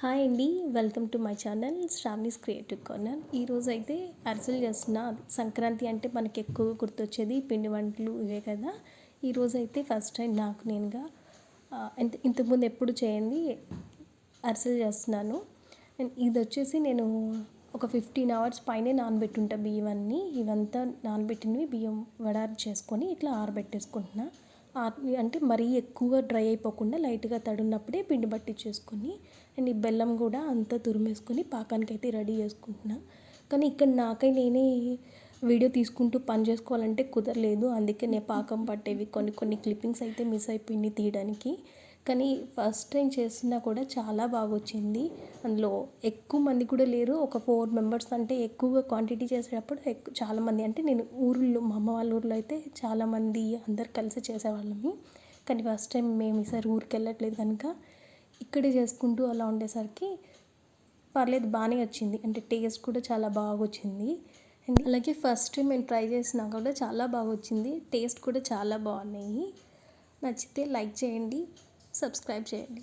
Hi అండి welcome to my channel Sravani's creative corner. ఈరోజు అయితే అరిసెలు చేస్తున్న సంక్రాంతి అంటే మనకి ఎక్కువ గుర్తొచ్చేది పిండి వంటలు ఇవే కదా. ఈరోజు అయితే ఫస్ట్ టైం నాకు నేనుగా ఇంత ఇంతకుముందు ఎప్పుడు చేయండి అరిసెలు చేస్తున్నాను. అండ్ ఇది వచ్చేసి నేను ఒక ఫిఫ్టీన్ అవర్స్ పైనే నానబెట్టుంటా బియ్యం అన్నీ ఇవంతా నానబెట్టినవి బియ్యం వడారు చేసుకొని ఇట్లా ఆరబెట్టేసుకుంటున్నా. అంటే మరీ ఎక్కువగా డ్రై అయిపోకుండా లైట్గా తడున్నప్పుడే పిండి పట్టించేసుకొని అండ్ ఈ బెల్లం కూడా అంతా తురిమేసుకొని పాకానికి అయితే రెడీ చేసుకుంటున్నా. కానీ ఇక్కడ నాకై నేనే వీడియో తీసుకుంటూ పని చేసుకోవాలంటే కుదరలేదు. అందుకే నేను పాకం పట్టేవి కొన్ని కొన్ని క్లిప్పింగ్స్ అయితే మిస్ అయిపోయింది తీయడానికి. కానీ ఫస్ట్ టైం చేస్తున్నా కూడా చాలా బాగా వచ్చింది అందులో ఎక్కువ మంది కూడా లేరు. ఒక ఫోర్ మెంబర్స్ అంటే ఎక్కువగా క్వాంటిటీ చేసేటప్పుడు ఎక్కువ చాలామంది అంటే నేను ఊర్లో మా అమ్మ వాళ్ళ ఊర్లో అయితే చాలామంది అందరు కలిసి చేసేవాళ్ళము. కానీ ఫస్ట్ టైం మేము ఈసారి ఊరికి వెళ్ళట్లేదు కనుక ఇక్కడే చేసుకుంటూ అలా ఉండేసరికి పర్లేదు బాగానే వచ్చింది. అంటే టేస్ట్ కూడా చాలా బాగా వచ్చింది అండ్ అలాగే ఫస్ట్ టైం నేను ట్రై చేసినా కూడా చాలా బాగా వచ్చింది టేస్ట్ కూడా చాలా బాగున్నాయి. నచ్చితే లైక్ చేయండి. సబ్స్క్రైబ్ చేయండి.